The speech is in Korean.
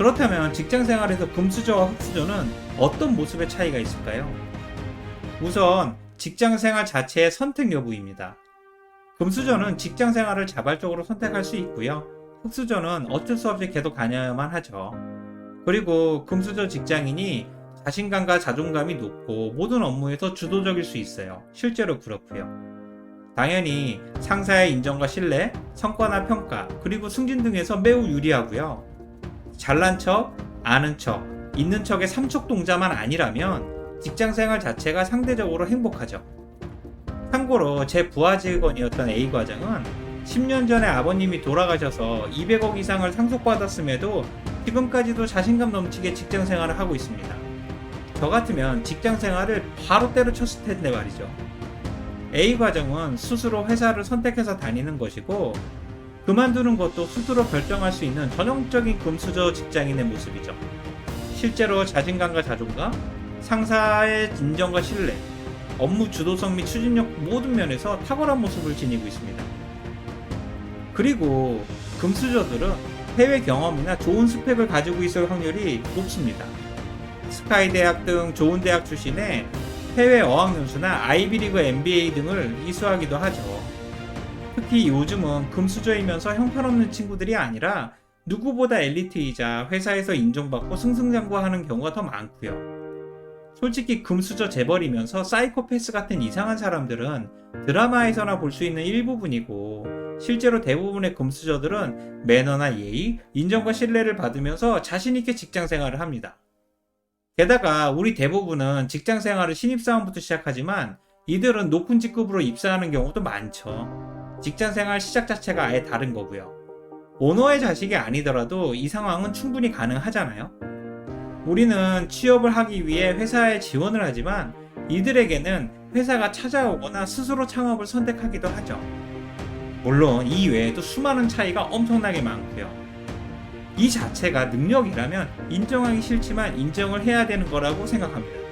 그렇다면 직장 생활에서 금수저와 흑수저는 어떤 모습의 차이가 있을까요? 우선 직장 생활 자체의 선택 여부입니다. 금수저는 직장 생활을 자발적으로 선택할 수 있고요. 흑수저는 어쩔 수 없이 계속 다녀야만 하죠. 그리고 금수저 직장인이 자신감과 자존감이 높고 모든 업무에서 주도적일 수 있어요. 실제로 그렇고요. 당연히 상사의 인정과 신뢰, 성과나 평가, 그리고 승진 등에서 매우 유리하고요. 잘난 척, 아는 척, 있는 척의 삼척 동자만 아니라면 직장 생활 자체가 상대적으로 행복하죠. 참고로 제 부하 직원이었던 A 과장은 10년 전에 아버님이 돌아가셔서 200억 이상을 상속받았음에도 지금까지도 자신감 넘치게 직장 생활을 하고 있습니다. 저 같으면 직장 생활을 바로 때려쳤을 텐데 말이죠. A 과정은 스스로 회사를 선택해서 다니는 것이고 그만두는 것도 스스로 결정할 수 있는 전형적인 금수저 직장인의 모습이죠. 실제로 자신감과 자존감, 상사의 인정과 신뢰, 업무 주도성 및 추진력 모든 면에서 탁월한 모습을 지니고 있습니다. 그리고 금수저들은 해외 경험이나 좋은 스펙을 가지고 있을 확률이 높습니다. 스카이 대학 등 좋은 대학 출신의 해외 어학연수나 아이비리그 MBA 등을 이수하기도 하죠. 특히 요즘은 금수저이면서 형편없는 친구들이 아니라 누구보다 엘리트이자 회사에서 인정받고 승승장구하는 경우가 더 많고요. 솔직히 금수저 재벌이면서 사이코패스 같은 이상한 사람들은 드라마에서나 볼 수 있는 일부분이고 실제로 대부분의 금수저들은 매너나 예의, 인정과 신뢰를 받으면서 자신있게 직장 생활을 합니다. 게다가 우리 대부분은 직장 생활을 신입사원부터 시작하지만 이들은 높은 직급으로 입사하는 경우도 많죠. 직장 생활 시작 자체가 아예 다른 거고요. 오너의 자식이 아니더라도 이 상황은 충분히 가능하잖아요. 우리는 취업을 하기 위해 회사에 지원을 하지만 이들에게는 회사가 찾아오거나 스스로 창업을 선택하기도 하죠. 물론 이 외에도 수많은 차이가 엄청나게 많고요. 이 자체가 능력이라면 인정하기 싫지만 인정을 해야 되는 거라고 생각합니다.